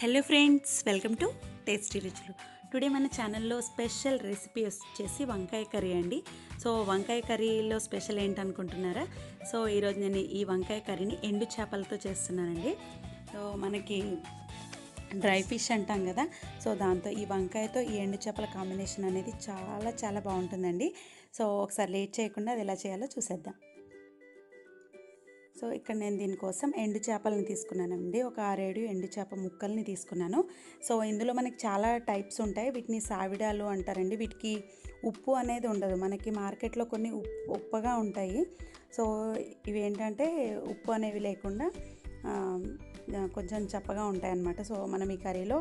Hello friends welcome to tasty రుచులు today మన ఛానల్లో స్పెషల్ రెసిపీ వచ్చేసి వంకాయ కర్రీ అండి. సో వంకాయ కర్రీలో స్పెషల్ ఏంటనుకుంటున్నారా? సో ఈరోజు నేను ఈ వంకాయ కర్రీని ఎండు చేపలతో చేస్తున్నానండి. సో మనకి డ్రై ఫిష్ అంటాం కదా. సో దాంతో ఈ వంకాయతో ఈ ఎండు చేపల కాంబినేషన్ అనేది చాలా చాలా బాగుంటుందండి. సో ఒకసారి లేట్ చేయకుండా అది ఎలా చేయాలో చూసేద్దాం. సో ఇక్కడ నేను దీనికోసం ఎండు చేపలను తీసుకున్నానండి. ఒక ఆరేడు ఎండు చేప ముక్కల్ని తీసుకున్నాను. సో ఇందులో మనకి చాలా టైప్స్ ఉంటాయి. వీటిని సావిడాలు అంటారండి. వీటికి ఉప్పు అనేది ఉండదు. మనకి మార్కెట్లో కొన్ని ఉప్పు ఉప్పగా ఉంటాయి. సో ఇవి ఏంటంటే ఉప్పు అనేవి లేకుండా కొంచెం చప్పగా ఉంటాయి అన్నమాట సో మనం ఈ కర్రీలో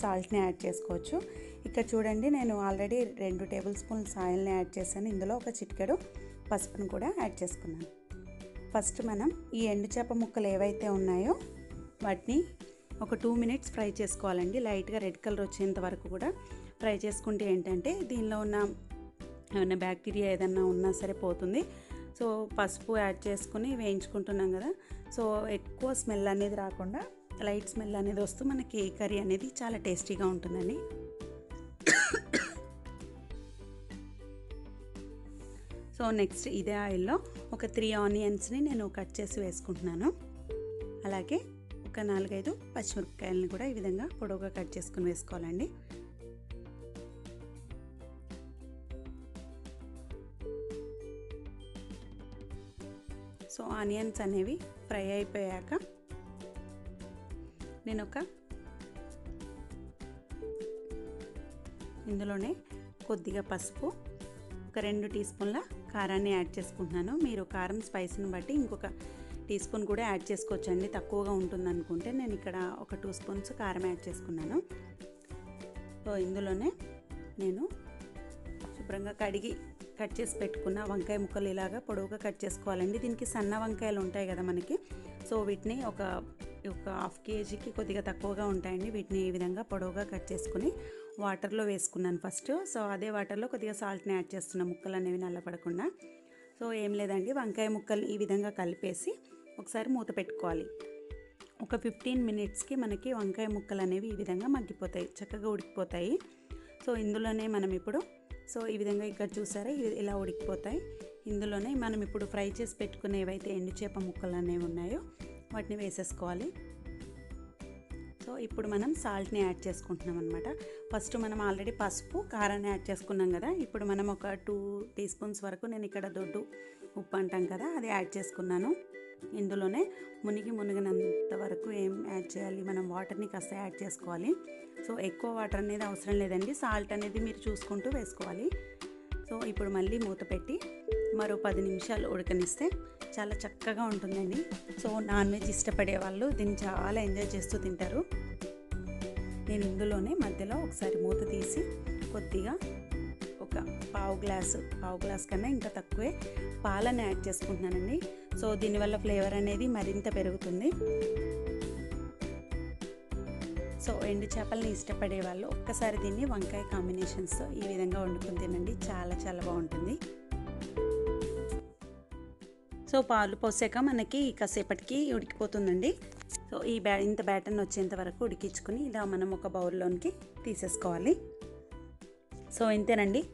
సాల్ట్ని యాడ్ చేసుకోవచ్చు. ఇక్కడ చూడండి నేను ఆల్రెడీ రెండు టేబుల్ స్పూన్స్ ఆయిల్ని యాడ్ చేశాను. ఇందులో ఒక చిటికెడు పసుపును కూడా యాడ్ చేసుకున్నాను. ఫస్ట్ మనం ఈ ఎండు చేప ముక్కలు ఏవైతే ఉన్నాయో వాటిని ఒక టూ మినిట్స్ ఫ్రై చేసుకోవాలండి. లైట్గా రెడ్ కలర్ వచ్చేంత వరకు కూడా ఫ్రై చేసుకుంటే ఏంటంటే దీనిలో ఉన్న ఏమైనా బ్యాక్టీరియా ఏదన్నా ఉన్నా సరే పోతుంది. సో పసుపు యాడ్ చేసుకుని వేయించుకుంటున్నాం కదా. సో ఎక్కువ స్మెల్ అనేది రాకుండా లైట్ స్మెల్ అనేది వస్తూ మనకి కర్రీ అనేది చాలా టేస్టీగా ఉంటుందండి. సో నెక్స్ట్ ఇదే ఆయిల్లో ఒక త్రీ ఆనియన్స్ని నేను కట్ చేసి వేసుకుంటున్నాను. అలాగే ఒక నాలుగైదు పచ్చిమిరపకాయలను కూడా ఈ విధంగా పొడవుగా కట్ చేసుకుని వేసుకోవాలండి. సో ఆనియన్స్ అనేవి ఫ్రై అయిపోయాక నేను ఒక ఇందులోనే కొద్దిగా పసుపు ఒక రెండు టీ స్పూన్ల కారాన్ని యాడ్ చేసుకుంటున్నాను. మీరు కారం స్పైస్ని బట్టి ఇంకొక టీ స్పూన్ కూడా యాడ్ చేసుకోవచ్చండి. తక్కువగా ఉంటుంది అనుకుంటే నేను ఇక్కడ ఒక టూ స్పూన్స్ కారం యాడ్ చేసుకున్నాను. సో ఇందులోనే నేను శుభ్రంగా కడిగి కట్ చేసి పెట్టుకున్న వంకాయ ముక్కలు ఇలాగా పొడవుగా కట్ చేసుకోవాలండి. దీనికి సన్న వంకాయలు ఉంటాయి కదా మనకి. సో వీటిని ఒక ఒక హాఫ్ కేజీకి కొద్దిగా తక్కువగా ఉంటాయండి. వీటిని ఈ విధంగా పొడవుగా కట్ చేసుకుని వాటర్లో వేసుకున్నాను ఫస్ట్. సో అదే వాటర్లో కొద్దిగా సాల్ట్ని యాడ్ చేస్తున్నా ముక్కలు అనేవి నల్లపడకుండా. సో ఏం లేదండి. వంకాయ ముక్కలు ఈ విధంగా కలిపేసి ఒకసారి మూత పెట్టుకోవాలి. ఒక ఫిఫ్టీన్ మినిట్స్కి మనకి వంకాయ ముక్కలు అనేవి ఈ విధంగా మగ్గిపోతాయి చక్కగా ఉడికిపోతాయి. సో ఇందులోనే మనం ఇప్పుడు సో ఈ విధంగా ఇక్కడ చూసారా? ఇవి ఇలా ఉడికిపోతాయి. ఇందులోనే మనం ఇప్పుడు ఫ్రై చేసి పెట్టుకునేవైతే ఎండు చేప ముక్కలు అనేవి ఉన్నాయో వాటిని వేసేసుకోవాలి. సో ఇప్పుడు మనం సాల్ట్ని యాడ్ చేసుకుంటున్నాం అనమాట ఫస్ట్ మనం ఆల్రెడీ పసుపు కారాన్ని యాడ్ చేసుకున్నాం కదా. ఇప్పుడు మనం ఒక టూ టీ స్పూన్స్ వరకు నేను ఇక్కడ దొడ్డు ఉప్పు అంటాం కదా అది యాడ్ చేసుకున్నాను. ఇందులోనే మునిగి మునిగినంత వరకు ఏం యాడ్ చేయాలి మనం వాటర్ని కాస్త యాడ్ చేసుకోవాలి. సో ఎక్కువ వాటర్ అనేది అవసరం లేదండి. సాల్ట్ అనేది మీరు చూసుకుంటూ వేసుకోవాలి. సో ఇప్పుడు మళ్ళీ మూత పెట్టి మరో పది నిమిషాలు ఉడకనిస్తే చాలా చక్కగా ఉంటుందండి. సో నాన్ వెజ్ ఇష్టపడే వాళ్ళు దీన్ని చాలా ఎంజాయ్ చేస్తూ తింటారు. నేను ఇందులోనే మధ్యలో ఒకసారి మూత తీసి కొద్దిగా ఒక పావు గ్లాసు పావు గ్లాస్ కన్నా ఇంకా తక్కువే పాలను యాడ్ చేసుకుంటున్నానండి. సో దీనివల్ల ఫ్లేవర్ అనేది మరింత పెరుగుతుంది. సో ఎండు చేపల్ని ఇష్టపడే వాళ్ళు ఒక్కసారి దీన్ని వంకాయ కాంబినేషన్స్తో ఈ విధంగా వండుకుని తినండి. చాలా చాలా బాగుంటుంది. సో పాలు పోసాక మనకి కాసేపటికి ఉడికిపోతుందండి. సో ఈ బ్యా ఇంత బ్యాటర్ని వచ్చేంత వరకు ఉడికించుకుని ఇలా మనం ఒక బౌల్లోనికి తీసేసుకోవాలి. సో ఇంతేనండి.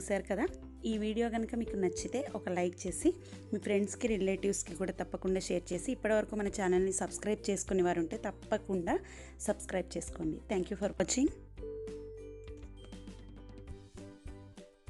చూశారు కదా? ఈ వీడియో కనుక మీకు నచ్చితే ఒక లైక్ చేసి మీ ఫ్రెండ్స్కి రిలేటివ్స్కి కూడా తప్పకుండా షేర్ చేసి ఇప్పటివరకు మన ఛానల్ని సబ్స్క్రైబ్ చేసుకునే వారు ఉంటే తప్పకుండా సబ్స్క్రైబ్ చేసుకోండి. Thank you for watching.